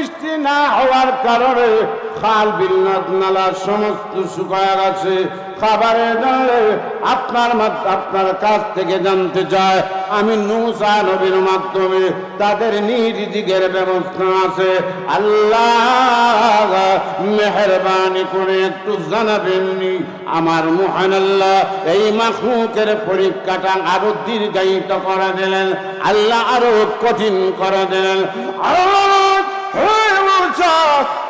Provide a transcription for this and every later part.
বৃষ্টি না হওয়ার কারণে খাল, বিল নালা সমস্ত শুকায় গেছে। খাবারের আপনার আপনার কাছ থেকে জানতে চায়, আমি নবীর মাধ্যমে তাদের নিরিদিকের ব্যবস্থা আছে। আল্লাহ, মেহরবানি করে একটু জানাবেননি আমার মহান আল্লাহ এই মাখলুকের পরীক্ষাটা আরও দীর্ঘায়িত করে দিলেন, আল্লাহ আরও কঠিন করে দিলেন। আল্লাহ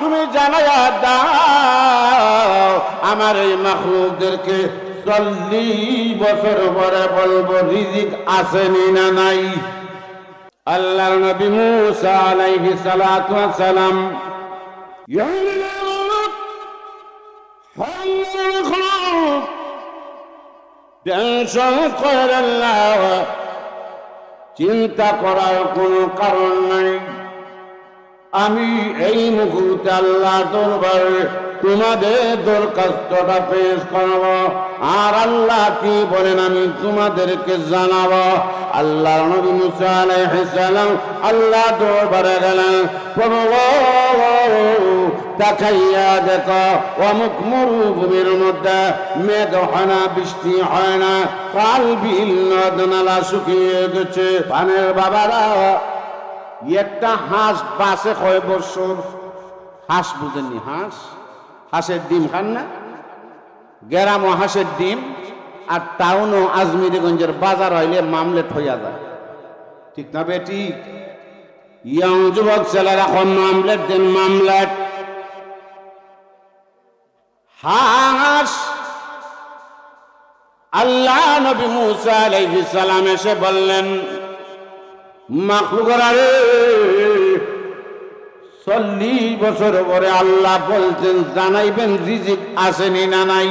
তুমি জানাইয়া দাও, আমার এই মাখলুকদেরকে চল্লিশ বছর পরে বলব, রিজিক আসেনি না নাই? আল্লাহর নবী মুসা আলাইহি সালাতু ওয়াস সালাম চিন্তা করার কোনো কারণ নাই। আমি এই মুহূর্তে আল্লাহ দরবারে তোমাদের দরখাস্তটা পেশ করব। আর আল্লাহ কি বলেন আমি তোমাদেরকে জানাব। আল্লাহ নবী মুসা আলাইহিস সালাম আল্লাহ দরবারে গেলেন। প্রভু তাকাইয়া দেখো, অমুক মরুভূমির মধ্যে মেঘ হয় না বৃষ্টি হয় না। কাল বিল নদ নালা শুকিয়ে গেছে। পানের বাবারা একটা হাঁস বাসে কয় বছর? হাঁস বুঝেননি, হাঁস? হাঁসের ডিম খান না? গ্রাম হাঁসের ডিম আর টাউন ও আজমিরিগঞ্জের বাজার হইলে মামলেট হইয়া যায়। ঠিক না বেটি? ইয়ং যুবক ছেলেরা এখন মামলেট দেন মামলেট হাঁস আল্লাহ নবী মুসা আলাইহিস সালাম এসে বললেন মাখলুকরা রে, চল্লিশ বছর পরে আল্লাহ বলছেন, জানাইবেন রিজিক আসেনি না নাই?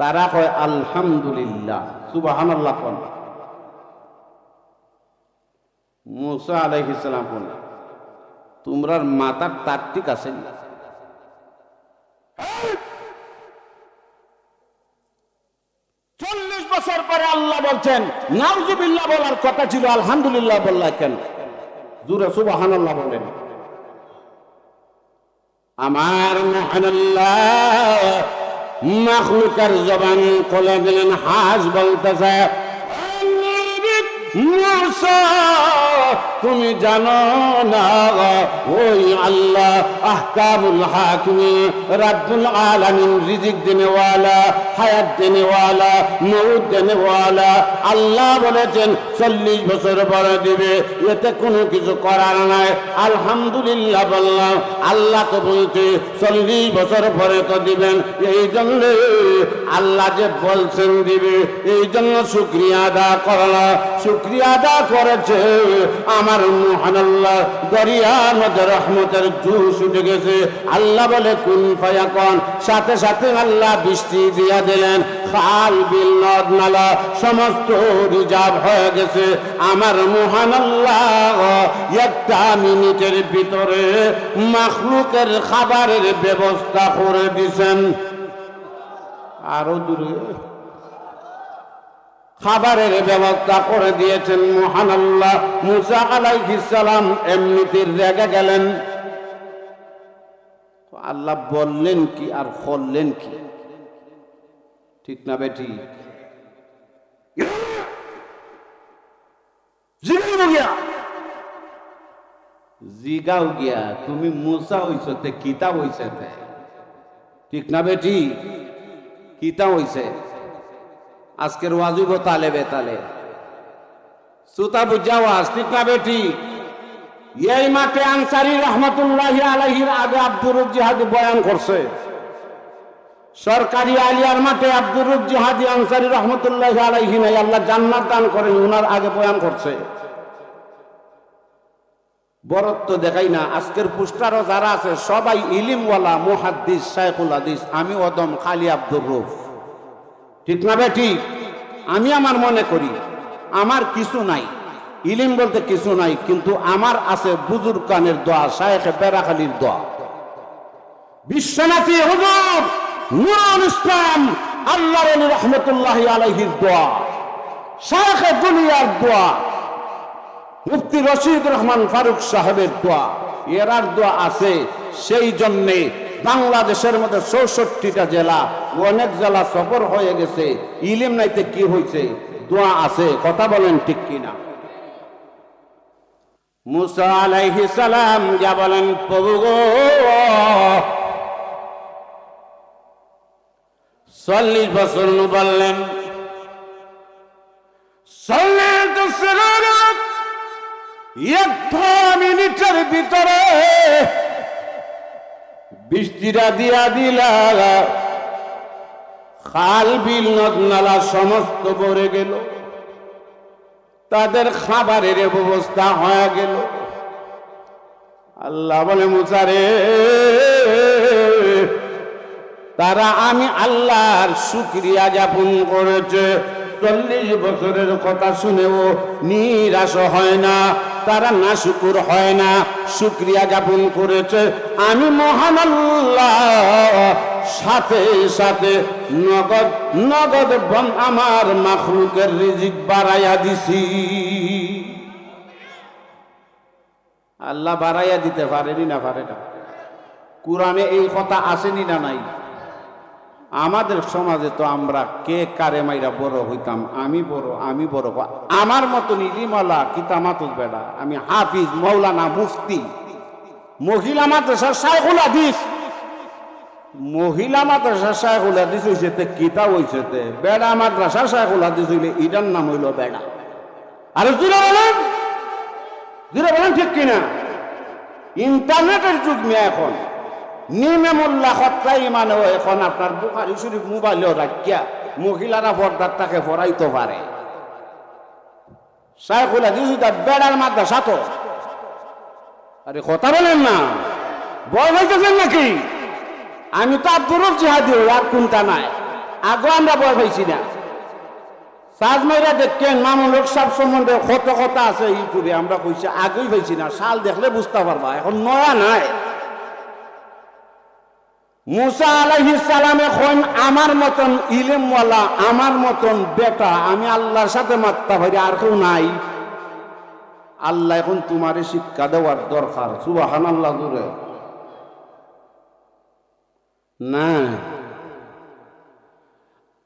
তারা কয়, আলহামদুলিল্লাহ সুবাহান আল্লাহ কোন মুসা আলাইহিসালাম কোন তোমরার মাতার তার ঠিক আছে চল্লিশ বছর পরে আল্লাহ বলছেন, নাউজুবিল্লাহ বলার কথা ছিল, আলহামদুলিল্লাহ বললা কেন? জুরে সুবাহান আল্লাহ বলেন। আমার মহানাল্লাহ, মাখলুকার জবান খোলা দিলেন হাস বলতেছে তুমি জানো না, ওই আল্লাহ আহকামুল হাকিমি, রাব্বুল আলামিন রিজিক দেনেওয়ালা, হায়াত দেনেওয়ালা মৌত দেনেওয়ালা। আল্লাহ বলেছেন, চল্লিশ বছর পরে দিবে, এতে কোনো কিছু করার নাই। আলহামদুলিল্লাহ বললাম, আল্লাহ তো বলছে, চল্লিশ বছর পরে তো দিবেন। এই জন্য আল্লাহ যে বলছেন দিবে, এই জন্য শুক্রিয়া আদা করলা শুক্রিয়া করেছে। আমার মহান আল্লাহ দরিয়া নদের রহমতের জুস উঠে গেছে। আল্লাহ বলে, কুন ফায়াকন? সাথে সাথে আল্লাহ বৃষ্টি দিয়া দিলেন। খাল বিল নদ নালা, সমস্ত রিজার্ভ হয়ে গেছে। আমার মহান আল্লাহ একটা মিনিটের ভিতরে মাখলুকের খাবারের ব্যবস্থা করে দিছেন। আরও দূরে। খাবারের ব্যবস্থা করে দিয়েছেন মহান আল্লাহ মুসা আলাইহিস সালাম এমনিতে রেগে গেলেন। আল্লাহ বললেন কি আর করলেন কি? ঠিক না বেটি? জিগাও গিয়া। তুমি মুসা হইছ তে হইছে ঠিক না বেটি? কিতা হইছে। আজকের ওয়াজিব তালে। বেতালে সুতা বুঝা ওয়াজ, ঠিক না বেটি এই মাঠে আনসারি রহমতুল্লাহ আলহির আগে আব্দুর জিহাদি বয়ান করছে। সরকারি আলিয়ার মাঠে আব্দুর জিহাদি আনসারি রহমতুল্লাহ আলহি নাই, আল্লাহ জান্নাত দান করেন, উনার আগে বয়ান করছে। বরত্ব দেখাই না, আজকের পুস্টারও যারা আছে, সবাই ইলিমওয়ালা, মুহাদ্দিস, শাইখুল হাদিস, আমি অদম খালি আব্দুর রুফ ঠিক না বে, ঠিক? আমি আমার মনে করি, আমার কিছু নাই। ইলিম বলতে কিছু নাই, কিন্তু আমার আছে বুজুর কানের দোয়া, শায়েখে বেড়াখালির দোয়া। বিশ্বনাথী হুজুর, নুরুল ইসলাম আল্লাহ আলী রহমতুল্লাহ আলাইহির দোয়া, শায়েখে দুনিয়ার দোয়া, মুফতি রশিদ রহমান ফারুক সাহেবের দোয়া, এরার দোয়া আছে। সেই জন্যে বাংলাদেশের মধ্যে চৌষট্টিটা জেলা অনেক জেলা সফর হয়ে গেছে। ইলিম নাইতে কি হয়েছে দোয়া আছে। কথা বলেন ঠিক কিনা? মুসা আলাইহিস সালাম যা বলেন, প্রভু গো। চল্লিশ বছর বললেন, চল্লিশ বছরের এক মিনিটের ভিতরে বৃষ্টিটা দিয়া দিলা। খাল বিল নদ নালা সমস্ত ভরে গেল। তাদের খাবারের ব্যবস্থা হয়ে গেল। আল্লাহ বলে মুসারে তারা আমি আল্লাহর শুক্রিয়া যাপন করেছে। চল্লিশ বছরের কথা শুনেও নিরাশ হয় না, তারা না শুকুর হয় না, শুক্রিয়া যাপন করেছে। আমি মহান সাথে সাথে নগদ নগদ আমার মাখলুকের রিজিক বাড়াইয়া দিছি। আল্লাহ বাড়াইয়া দিতে পারেনি না পারে না। কোরআনে এই কথা আসেনি না নাই? আমাদের সমাজে তো আমরা কে কারে মাইরা বড় হইতাম? আমি বড় আমি বড় আমার মতন ইলিমালা কিতামাতুল বেড়া আমি হাফিজ মৌলানা মুফতি। মহিলা মাদ্রাসা শাইখুল হাদিস। মহিলা মাদ্রাসা শাইখুল হাদিস হইছে তে কিতা হইছে তে। বেড়া মাদ্রাসা শাইখুল হাদিস হইলে ইটার নাম হইল বেড়া। আরে জুড়ে বলেন। জুড়ে বলেন ঠিক কিনা? ইন্টারনেটের যুগ মেয়ে এখন। নিমে মোল্লা সত্রাই মানে এখন আপনার বুখারি শরীফ মোবাইলেও রাখিয়া মহিলারা পর্দার তাকে পড়াইতে পারে। সাইকুল হাদিস বেড়ার মাদ্রাসা তো। আরে কথা বলেন না। বয় হইতেছেন নাকি? আমি তো আব্দুর জিহাদি আর কোনটা নাই? আগেও আমরা বয় পাইছি না। সাজমাইরা দেখেন, মামুন লোক সব সম্বন্ধে কত কথা আছে ইউটিউবে, আমরা কইছি আগেই পাইছি না। শাল দেখলে বুঝতে পারবা, এখন নয়া নাই। মুসা আলাইহিস সালাম এখন আমার মতন ইলেমওয়ালা, আমার মতন বেটা, আমি আল্লাহর সাথে মাত্তা পারি আর কেউ নাই। আল্লাহ এখন তোমারে শিক্ষা দেওয়ার দরকার সুবাহান আল্লাহ দূরে না।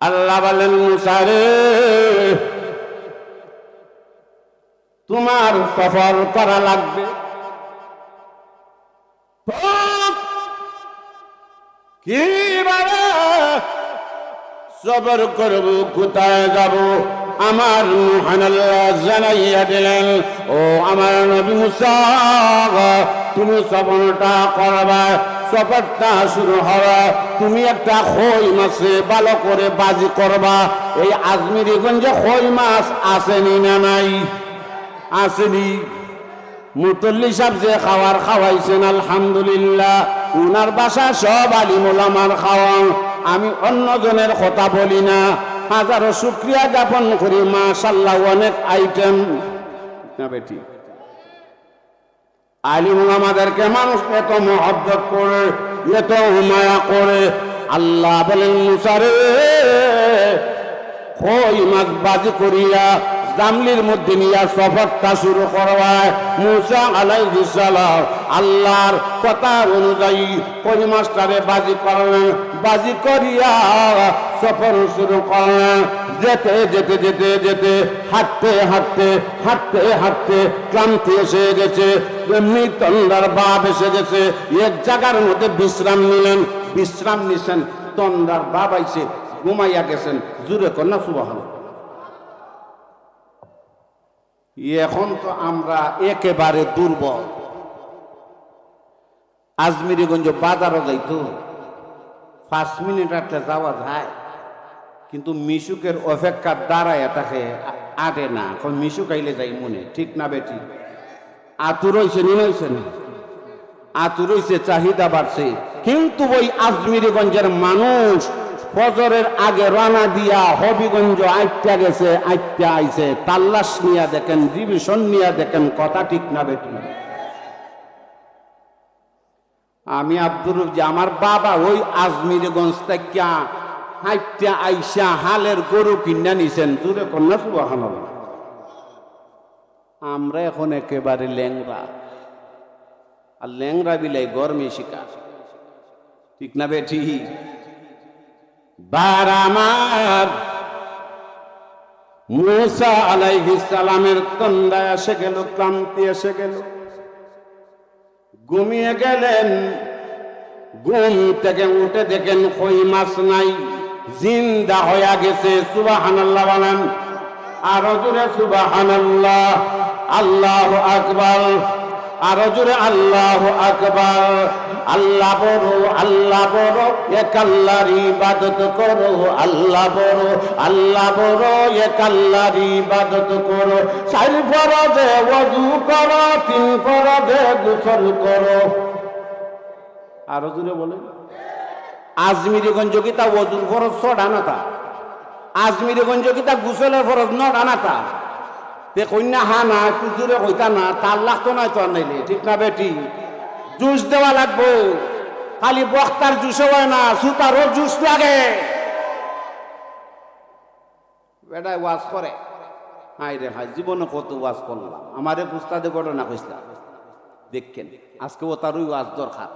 আল্লাহ বলেন মুসারে তোমার সফর করা লাগবে। সবর করব, কোথায় যাব? আমার মহান আল্লাহ জানাইয়া দিলেন, ও আমার নবী মুসা, তুমি সফরটা করবা, সফরটা শুরু হওয়া তুমি একটা খই মাছে ভালো করে বাজি করবা। এই আজমিরিগঞ্জে খই মাছ আসেনি না নাই? আসেনি। মুতল্লি সাহেব যে খাওয়ার খাওয়াইছেন, আলহামদুলিল্লাহ। উনার বাসা সব আলিমুল আমার খাওয়া। আমি অন্যজনের কথা বলি না। হাজারো শুক্রিয়া জ্ঞাপন করি মাশাল্লাহ অনেক আইটেম না বেটি। আলিমুল আমাদেরকে মানুষ এত মহব্বত করে, এত মায়া করে। আল্লাহ বলেন, মুসারে কই মাছ বাজি করিয়া জামলির মধ্যে নিয়ে সফরটা শুরু করবায় মুসা আলাইহিস সালাম আল্লাহর কথা অনুযায়ী কই মাস্টারে বাজি করলেন বাজি করিয়া সফর শুরু করলেন। যেতে যেতে যেতে যেতে, হাঁটতে হাঁটতে হাঁটতে হাঁটতে ক্লান্তি এসে গেছে, এমনি তন্দার বাপ এসে গেছে, এক জায়গার মধ্যে বিশ্রাম নিলেন, বিশ্রাম নিছেন তন্দার বাপ আইছে, ঘুমাইয়া গেছেন জুড়ে কন্যা সুবাহ এখন তো আমরা একেবারে দুর্বল। আজমিরিগঞ্জ বাজারও যাইতো। পাঁচ মিনিট একটা যাওয়া যায়। কিন্তু মিশুকের অপেক্ষার দ্বারায় এটাকে আটে না। এখন মিশুক আইলে যাই মনে। ঠিক না বেটি? আতুর হইছে নি হইছে না? আতুর হইছে, চাহিদা বাড়ছে। কিন্তু ওই আজমিরিগঞ্জের মানুষ ফজরের আগে রানা দিয়া হবিগঞ্জ আইটা গেছে আইটা আইছে। তাল্লাশ নিয়া দেখেন, ডিভিশন নিয়া দেখেন, কথা ঠিক না বেটি আমি আব্দুর যে আমার বাবা ওই আজমিরগঞ্জ থেকে হাইটা আইসা হালের গরু কিনা নিছেন জুড়ে কন্যা সুবাহান আমরা এখন একেবারে ল্যাংরা আর ল্যাংরা বিলাই গরমে শিকার। ঠিক না বেঠি? বার আমার মুসা আলাইহিস সালামের তন্দায় এসে গেল, ক্লান্তি এসে গেল। ঘুমিয়ে গেলেন, ঘুম থেকে উঠে দেখেন কই মাছ নাই, জিন্দা হয়ে গেছে, সুবাহানাল্লাহ বলেন। আরও জোরে সুবাহানাল্লাহ, আল্লাহ আকবার। আরও জোরে আল্লাহ আকবার। আল্লাহ বড় আল্লাহ বড়, এক আল্লাহর ইবাদত করো, আল্লাহ বড় আল্লাহ বড়, এক আল্লাহর ইবাদত করো। চার ফরজে ওযু করো, তিন ফরজে গোসল করো। আরও জোরে বলেন। আজমিরিগঞ্জ কিতা ওজুর ফরজ নাতা আজমিরিগঞ্জ কিতা গুসলের ফরজ তে কন্যা হা না, কুজুরে কইতা না, তার লাগতো নয় তো নাইলে, ঠিক না বেটি? জুস দেওয়া লাগবো, খালি বক্তার জুসে হয় না, সুতারও জুস লাগে। বেটায় ওয়াজ করে। হাই রে হাই জীবনে কত ওয়াজ করলাম, আমারে পুস্তাদে ঘটনা কইসলাম দেখছেন আজকে ও তারই ওয়াজ দরকার।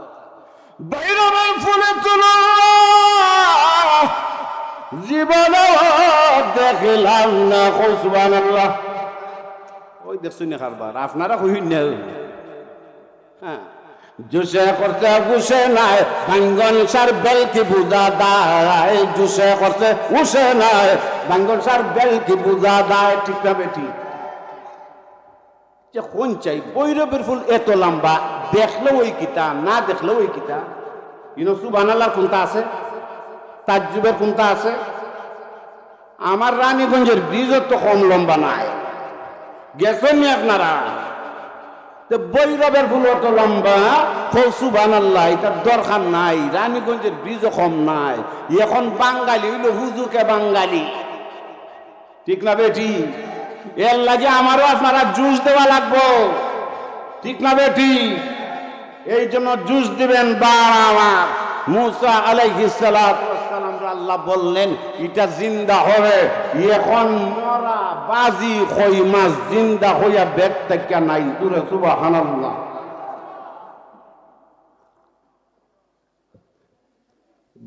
বাইরে ফুলে তুলো জীবন দেখলাম না, কসবান আল্লাহ। ওই দেখছুন না কারবার। আপনারা কইন না হ্যাঁ। জুসে করতে গুসে নাই। বাঙ্গন সার বেলকি বুঝা দায়? জুসে করতে উসে নাই। বাঙ্গন সার বেলকি বুঝা দায়? ঠিক না বেটি? যে কোন চাই? বৈরবের ফুল এত লম্বা। দেখলেও ওই কিতা, না দেখলেও ওই কিতা। ইনো সুবানাল্লার কোনটা আছে? তাজ্জুবের কোনটা আছে? আমার রানীগঞ্জের ব্রিজও তো কম লম্বা নাই। গেছেন নি আপনারা? বৈরবের ফুল অত লম্বা। সুবান আল্লাহ এটার দরকার নাই। রানীগঞ্জের ব্রিজও কম নাই। এখন বাঙালি, হইল হুজুকে বাঙালি। ঠিক না বেটি? এর লাগে আমারও আপনারা জুস দেওয়া লাগবো। ঠিক না বেটি? এই জন্য জুস দিবেন বার আমার। মুসা আলাইহিসালাম আল্লাহ বললেন, এটা জিন্দা হবে। এখন মরা বাজি কই মাছ জিন্দা হইয়া বেগ থেকে নাই। দূরে, সুবহানাল্লাহ।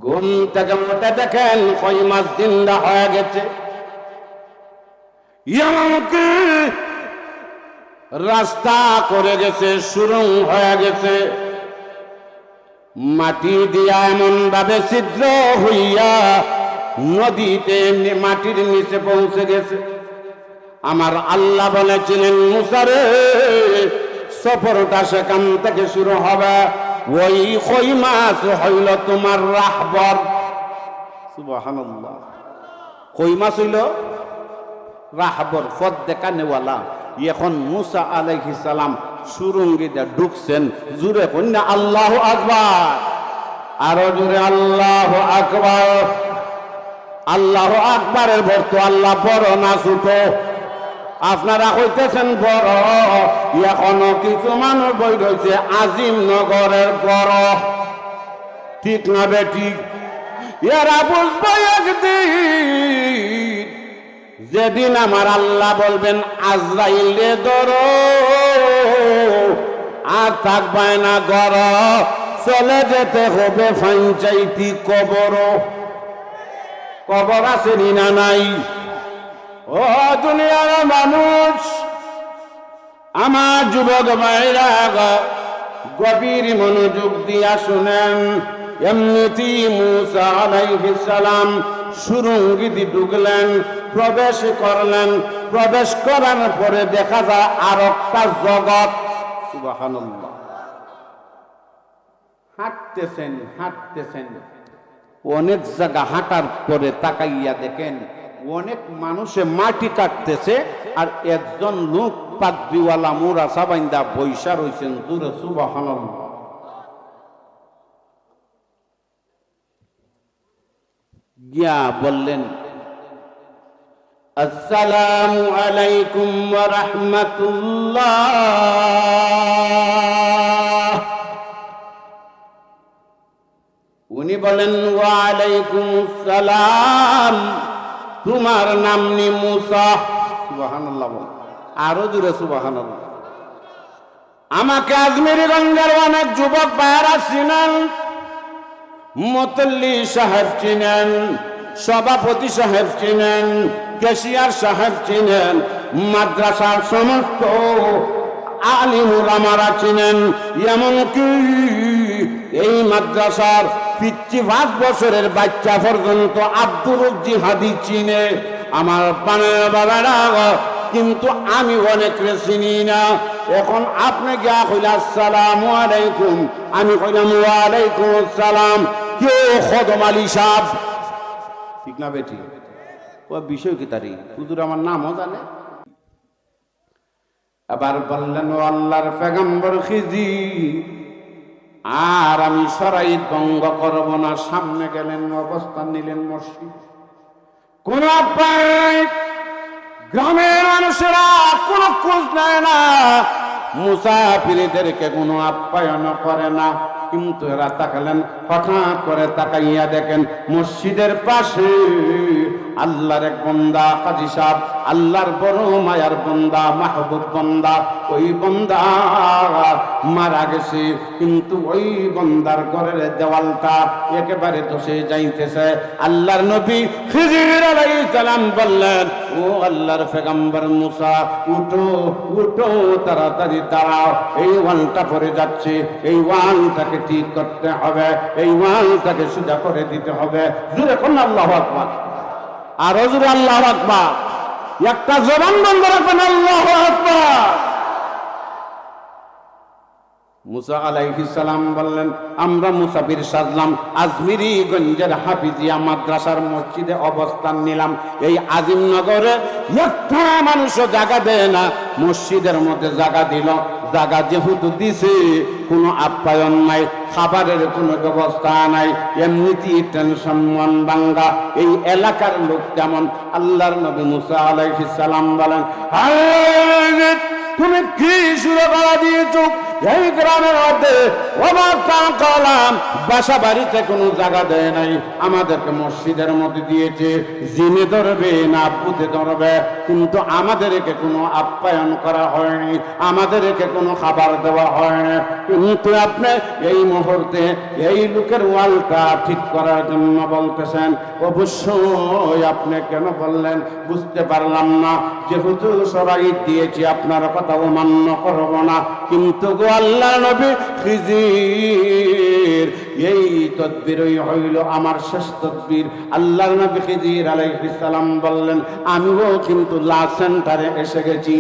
ঘুম থেকে মোটে দেখেন কই মাছ জিন্দা হয়ে গেছে। ইয়ামকে রাস্তা করে গেছে, সুরং হয়ে গেছে। মাটি দিয়া এমন ভাবে ছিদ্র হইয়া নদীতে মাটির নিচে পৌঁছে গেছে। আমার আল্লাহ বলেছিলেন মুসারে সফরটা সেখান থেকে শুরু হবে। ওই কই মাছ হইল তোমার রাহবর। কই মাছ হইল রাহবর ফদ দেখা নেওয়ালা। এখন মুসা আলাইহি সালাম সুরঙ্গিতে ঢুকছেন, জুড়ে কন্যা আল্লাহ আকবার। আরও জুড়ে আল্লাহ আকবার। আল্লাহ আকবারের ভর্ত আল্লাহ বড় না ছোট। আপনারা কইতেছেন বড়, এখনও কিছু মানুষ বই রয়েছে আজিম নগরের বড়। ঠিক না বেঠিক এরা বুঝব একদিন। যেদিন আমার আল্লাহ বলবেন, আজরাইলে ধর। আর থাকবে না গর চলে যেতে হবে পঞ্চায়েতি কবর। কবর আছে না নাই? ও দুনিয়ার মানুষ, আমার যুবক ভাইরা গভীর মনোযোগ দিয়া শুনেন। এমনিতি মুসা আলাইহিস সালাম সুরঙ্গিতে ঢুকলেন, প্রবেশ করলেন। প্রবেশ করার পরে দেখা যায় আর একটা জগৎ। হাঁটতেছেন হাঁটতেছেন। অনেক জায়গা হাঁটার পরে তাকাইয়া দেখেন, অনেক মানুষে মাটি কাটতেছে আর একজন লোক পাগড়িওয়ালা মোরা সাবাইন্দা বৈশা রয়েছেন দূরে সুবহানাল্লাহ। গিয়া বললেন, আসসালামু আলাইকুম রাহমাতুল্লাহ। উনি বলেন ওয়ালাইকুম সালাম তোমার নাম নি মুসা। আরও দূরে সুবহানাল্লাহ। আমাকে আজমিরিগঞ্জের অনেক যুবক ভাইয়ারা চিনেন। মতল্লি সাহেব চিনেন, সভাপতি সাহেব চিনেন, কেশিয়ার সাহেব চিনেন, মাদ্রাসার সমস্ত আলিমুল আমারা চিনেন। এমনকি এই মাদ্রাসার পিচ্ছি পাঁচ বছরের বাচ্চা পর্যন্ত আব্দুল জিহাদি চিনে। আমার পানের বাবারা কিন্তু আমি অনেক চিনি না এখন আপনি গিয়া কইলা আসসালাম আলাইকুম। আমি কইলাম, ওয়ালাইকুম আসসালাম। কেউ খদম আলী সাহ ঠিক না বেটি? ও বিষয় কি তারি? হুজুর আমার নামও জানে। আবার বললেন, ও আল্লাহর পেগম্বর খিজি, আর আমি সরাই ভঙ্গ করব না। সামনে গেলেন, অবস্থান নিলেন মসজিদ। কোন গ্রামের মানুষেরা কোনো খোঁজ নেয় না। মুসাফিরদেরকে কোনো আপ্যায়ন করে না। কিন্তু এরা তাকালেন, হঠাৎ করে তাকাইয়া দেখেন মসজিদের পাশে আল্লাহর এক বন্দা কাজী সাহ আল্লাহর বড় মায়ার বন্দা, মাহবুব বন্দা। ওই বন্দা মারা গেছে, কিন্তু ওই বন্দার ঘরের দেওয়ালটা একেবারে ধসে যাইতেছে। আল্লাহর নবী খিজির আলাইহিস সালাম বললেন, ও আল্লাহর পেগম্বর মুসা, উঠো উঠো, তাড়াতাড়ি দাঁড়াও। এই ওয়ালটা পড়ে যাচ্ছে, এই ওয়ালটাকে ঠিক করতে হবে, এই ওয়ালটাকে সোজা করে দিতে হবে। জুড়ে কোন আল্লাহ আকবার। আর জুড়ে আল্লাহ আকবার। একটা জবান বন্ধ রাখবেন, আল্লাহ আকবার। মুসা সালাম বললেন, আমরা মুসাফির সাজলাম আজমিরি গঞ্জের হাফিজিয়া মাদ্রাসার মসজিদে অবস্থান নিলাম। এই আজিমনগরে একটা মানুষও জায়গা দেয় না। মসজিদের মধ্যে জায়গা দিল জায়গা যেহেতু দিছে, কোনো আপ্যায়ন নাই, খাবারের কোনো ব্যবস্থা নাই, এমনিতে টেনশন মন বাঙ্গা। এই এলাকার লোক যেমন আল্লাহর নবী মুসা আলাইহিস সালাম বলেন তুমি কি সুরে দিয়েছ? এই গ্রামের মধ্যে অবাক কালাম বাসা বাড়িতে কোনো জায়গা দেয় নাই। আমাদেরকে মসজিদের মধ্যে দিয়েছে। জিনে ধরবে না, পুঁতে ধরবে। কিন্তু আমাদেরকে কোনো আপ্যায়ন করা হয়নি। আমাদের আমাদেরকে কোনো খাবার দেওয়া হয়নি। কিন্তু আপনি এই মুহূর্তে এই লোকের ওয়ালটা ঠিক করার জন্য বলতেছেন, অবশ্যই আপনি কেন বললেন? বুঝতে পারলাম না। যেহেতু সবাই দিয়েছি, আপনার কথা অমান্য করব না। কিন্তু গো আল্লাহ নবী খিজির। এই তদ্বিরই হইল আমার শেষ তদ্বির। আল্লাহ নবী খিজির আলাইহিস সালাম বললেন, আমিও কিন্তু লা সেন্টারে এসে গেছি।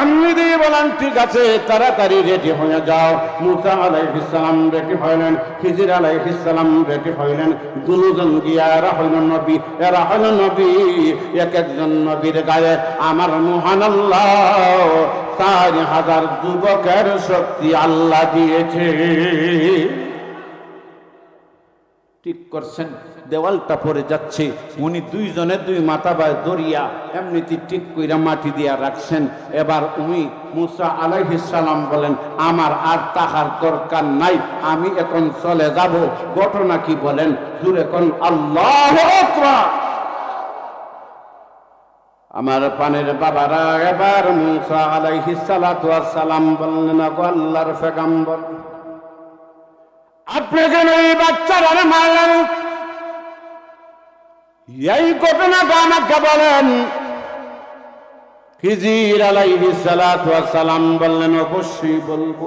এমনি দিয়ে বলেন, ঠিক আছে, তাড়াতাড়ি রেডি হয়ে যাও। মুসা আলাইহিস সালাম রেডি হইলেন, খিজির আলাইহিস সালাম রেডি হইলেন। দুজন গিয়া, এরা হইল নবী, এরা হইল নবী, এক একজন নবীর গায়ে আমার মহান আল্লাহ। চার হাজার যুবকের শক্তি আল্লাহ দিয়েছে। ঠিক করছেন, দেওয়ালটা পড়ে যাচ্ছে। উনি দুইজনে দুই মাথা বায় দরিয়া এমনিতে ঠিক কইরা মাটি দিয়া রাখছেন। এবার উনি মুসা সালাম বলেন, আমার আর তাহার দরকার নাই, আমি এখন চলে যাব। ঘটনা কি বলেন? জুড়ে কোন, আল্লাহ আমার পানের বাবারা এবার মুসা ওয়াস সালাম বললেন আল্লাহর পেগম্বর আপনি কেন এই বাচ্চারা মারলেন? এই ঘটনাটা আমাকে বলেন। খিজির ওয়াস সালাম বললেন, অবশ্যই বলব।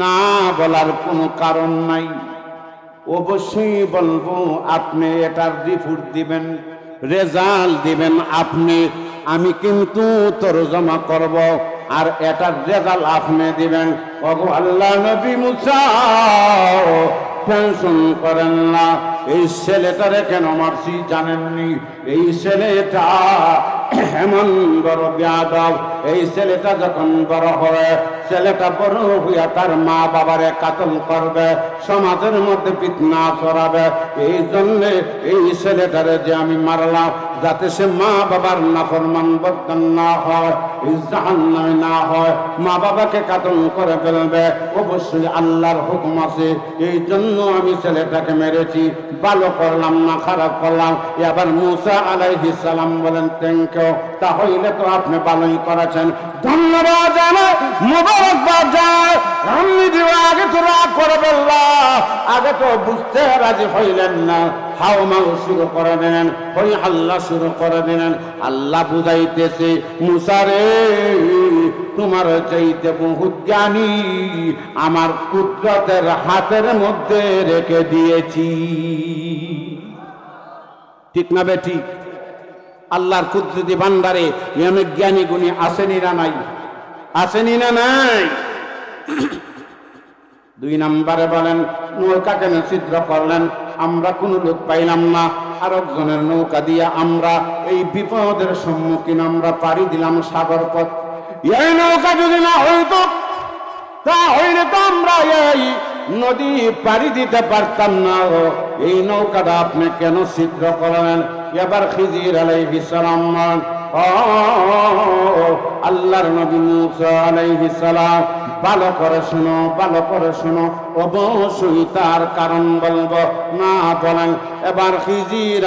না বলার কোনো কারণ নাই। অবশ্যই বলব, আপনি এটার রিপোর্ট দিবেন। রেজাল্ট দিবেন আপনি, আমি কিন্তু তরজমা করব, আর এটার রেজাল্ট আপনি দিবেন। আল্লাহ নবী মুসা, টেনশন করেন না, এই ছেলেটারে কেন মারছি জানেননি? এই ছেলেটা এমন বড় ব্যাদব এই ছেলেটা যখন বড় হয়, ছেলেটা বড় হইয়া তার মা বাবারে কাতল করবে, সমাজের মধ্যে ফিতনা ছড়াবে। এই জন্যে এই ছেলেটারে যে আমি মারলাম, যাতে সে মা বাবার নাফরমান বর্তন না হয় না হয়, মা বাবাকে কাতল করে ফেলবে। অবশ্যই আল্লাহর হুকুম আছে। এই জন্য আমি ছেলেটাকে মেরেছি, ভালো করলাম না খারাপ করলাম। এবার মুসা আলাইহিস সালাম বলেন থ্যাংক ইউ তাহলে তো আপনি ভালোই করেছেন। ধন্যবাদ যে আগে তো রাগ করে আগে তো বুঝতে রাজি হইলেন না। শুরু করে দিলেন ওই আল্লাহ শুরু করে দিলেন। আল্লাহ বুঝাইতেছে মুসারে তোমার চাইতে বহুত জ্ঞানী, আমার কুদরতের হাতের মধ্যে রেখে দিয়েছি। ঠিক না বে ঠিক? আল্লাহর কুদরতি ভান্ডারে অনেক জ্ঞানী গুণী আসেনি না নাই? আসেনি না নাই? দুই নম্বরে বলেন, নৌকা কেন ছিদ্র করলেন? আমরা কোনো লোক পাইলাম না। আর একজনের নৌকা দিয়া আমরা এই বিপদের সম্মুখীন আমরা পাড়ি দিলাম সাগর পথ। এই নৌকা যদি না হইতো, তা হইলে তো আমরা এই নদী পাড়ি দিতে পারতাম না। এই নৌকাটা আপনি কেন ছিদ্র করলেন? এবার খিজির আলাই সালাম আল্লাহর নবী মুসা আলাইহিস সালাম ভালো করে শুনো, ভালো করে শুনো। অবশ্যই তার কারণ বলব। না বলেন, এবার খিজির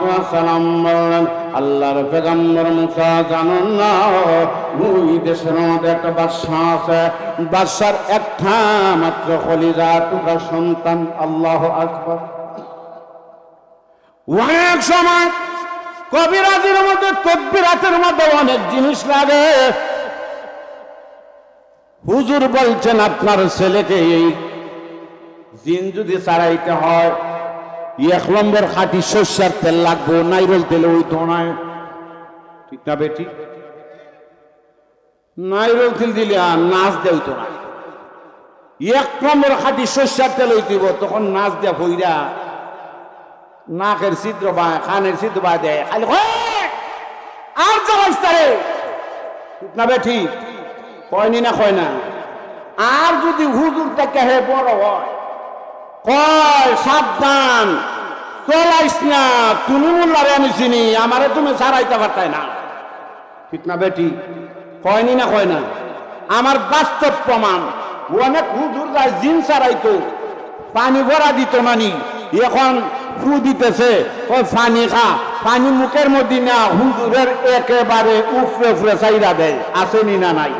ওয়াস সালাম বললেন, আল্লাহর পেগম্বর মুসা জানেন না ওই দেশের মধ্যে একটা বাদশা আছে। বাদশার একটা মাত্র খলিজা, টুকরা সন্তান, আল্লাহ আকবর। অনেক সময় কবিরাজের মধ্যে তদ্বিরাতের মধ্যে অনেক জিনিস লাগে। হুজুর বলছেন, আপনার ছেলেকে এই জিন যদি ছাড়াইতে হয়, এক নম্বর খাটি শস্যার তেল লাগবো, নাইরল তেল ওই তো নয় ঠিক না বেটি? নাইরল তেল দিলে আর নাচ দেও তো না এক নম্বর খাটি শস্যার তেল ওই দিব, তখন নাচ দেয়া ভইরা নাকের ছিদ্র বা খানের ছিদ্র বা দেয় খালি! আর তারে ঠিক না বেঠি কয়নি না কয় না? আর যদি হুজুরটা কেহে বড় হয়, কয়, সাবধান, চলাইস না, তুমি মোল্লারে আমি চিনি, আমারে তুমি ছাড়াইতে পারতাই না। ঠিক না বেটি? কয়নি না কয় না? আমার বাস্তব প্রমাণ, অনেক হুজুর যায় জিন ছাড়াইতো, পানি ভরা দিত নানি এখন ফু দিতেছে ওই পানি খা, পানি মুখের মধ্যে না, হুজুরের একেবারে উফরে উফরে চাইরা দেয়, আসেনি না নাই?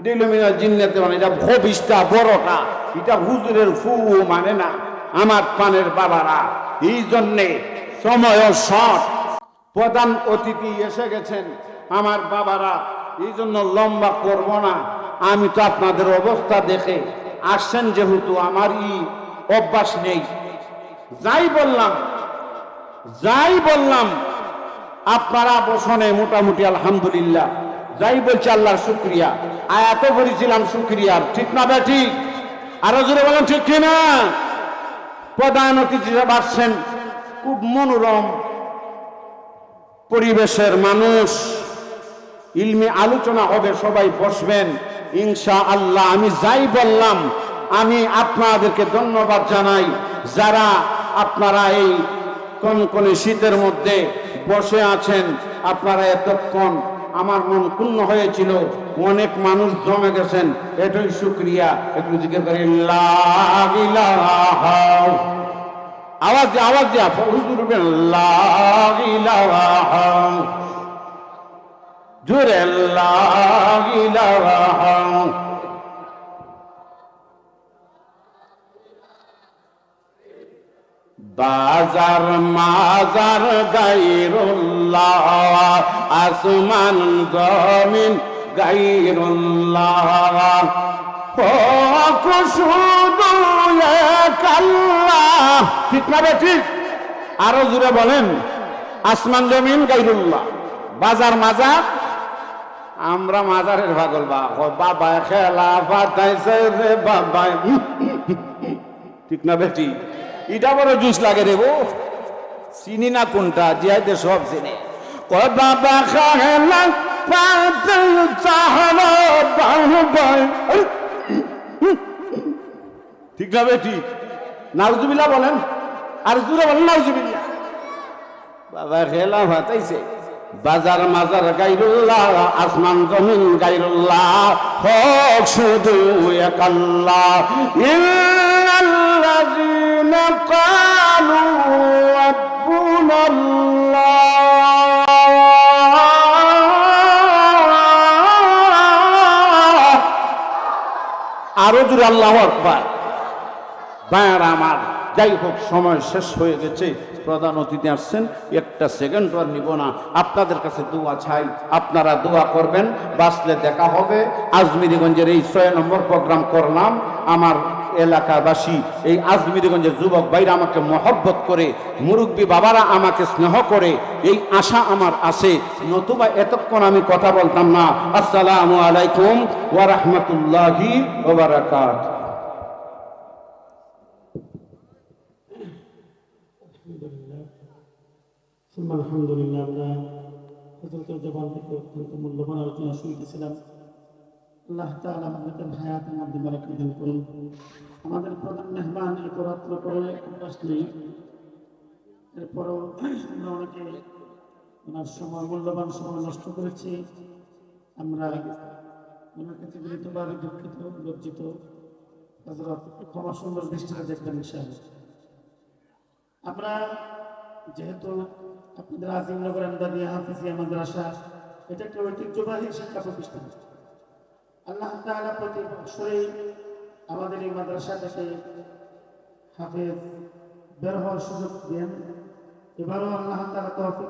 এটা হলো মিনা জিন্নাতে মানে এটা ভবিষ্টা বড়টা এটা হুজুরের ফু মানে না, আমার পানের বাবারা। এই জন্যে সময় শট প্রধান অতিথি এসে গেছেন, আমার বাবারা, এই জন্য লম্বা করব না। আমি তো আপনাদের অবস্থা দেখে আসছেন যেহেতু আমার ই অভ্যাস নেই। যাই বললাম যাই বললাম, আপনারা বসনে মোটামুটি আলহামদুলিল্লাহ। যাই বলছে আল্লাহর শুক্রিয়া। আয়াত বলেছিলাম শুক্রিয়ার ঠিক না বে ঠিক? আরও জোরে বলেন, ঠিক কিনা প্রধান অতিথি হিসেবে আসছেন। খুব মনোরম পরিবেশের মানুষ। ইলমি আলোচনা হবে, সবাই বসবেন। ইনশা আল্লাহ আমি যাই বললাম, আমি আপনাদেরকে ধন্যবাদ জানাই। যারা আপনারা এই কনকনে শীতের মধ্যে বসে আছেন, আপনারা এতক্ষণ আমার মন পূর্ণ হয়েছিল। অনেক মানুষ জমে গেছেন। এটাই শুক্রিয়া। একটু জিজ্ঞেস করি আওয়াজ আওয়াজ দিয়া হুজুর জোরে, লা বাজার মাজার গাইরুল্লাহ, আসমান জমিন গাইরুল্লাহ। ঠিক না ঠিক? আরও জুড়ে বলেন, আসমান জমিন গাইরুল্লাহ, বাজার মাজার? আমরা মাজারের ও বাবা খেলা পাতাইছে রে বাবা ঠিক না বেটি এটা বড় জুস লাগে রে গো চিনি না কোনটা? জিহাইতে সব চিনি। কয়, বাবা ঠিক না বেটি? নাউজুবিল্লাহ বলেন। আর জুড়ে বলেন নাউজুবিলা বাবা খেলা ভাতাইছে বাজার মাজার গাইরুল্লাহ, আসমান জমিন গাইরুল্লাহ, হক শুধু একাল্লাহ ইল্লাল্লাযীনা ক্বালু রাব্বুনা আল্লাহ আরও জোরে আল্লাহ আকবার। বায়ার আমার, যাই হোক, সময় শেষ হয়ে গেছে। প্রধান অতিথি আসছেন, একটা সেকেন্ড আর নিব না। আপনাদের কাছে দোয়া চাই, আপনারা দোয়া করবেন বাসলে দেখা হবে। আজমিরিগঞ্জের এই ছয় নম্বর প্রোগ্রাম করলাম। আমার এলাকাবাসী, এই আজমিরিগঞ্জের যুবক ভাইরা আমাকে মহব্বত করে, মুরব্বী বাবারা আমাকে স্নেহ করে, এই আশা আমার আছে। নতুবা এতক্ষণ আমি কথা বলতাম না। আসসালামু আলাইকুম ওয়া রাহমাতুল্লাহি ওয়া বারাকাতুহু আলহামদুলিল্লাহ, আমরা হজরতের জবান থেকে অত্যন্ত মূল্যবান আলোচনা শুনতেছিলাম। আল্লাহ তাআলা আমাদের হায়াতের মধ্যে বারাকা দান করুন। আমাদের প্রধান মেহমান এত রাত্র করে নেই এরপরও আমরা অনেকে ওনার সময়, মূল্যবান সময় নষ্ট করেছি। আমরা ওনার কাছে বিনীতভাবে দুঃখিত, লজ্জিত। হজরত ক্ষমা সুন্দর দৃষ্টিতে দেখবেন ইনশাআল্লাহ। আমরা যেহেতু আপনাদের আজিমনগর আমদানি হাফিজিয়া মাদ্রাসা, এটা একটা ঐতিহ্যবাহী শিক্ষা প্রতিষ্ঠান। আল্লাহ তাআলা প্রতি বছরেই আমাদের এই মাদ্রাসা থেকে হাফেজ বের হওয়ার সুযোগ দেন। এবারও আল্লাহ তাআলা তৌফিক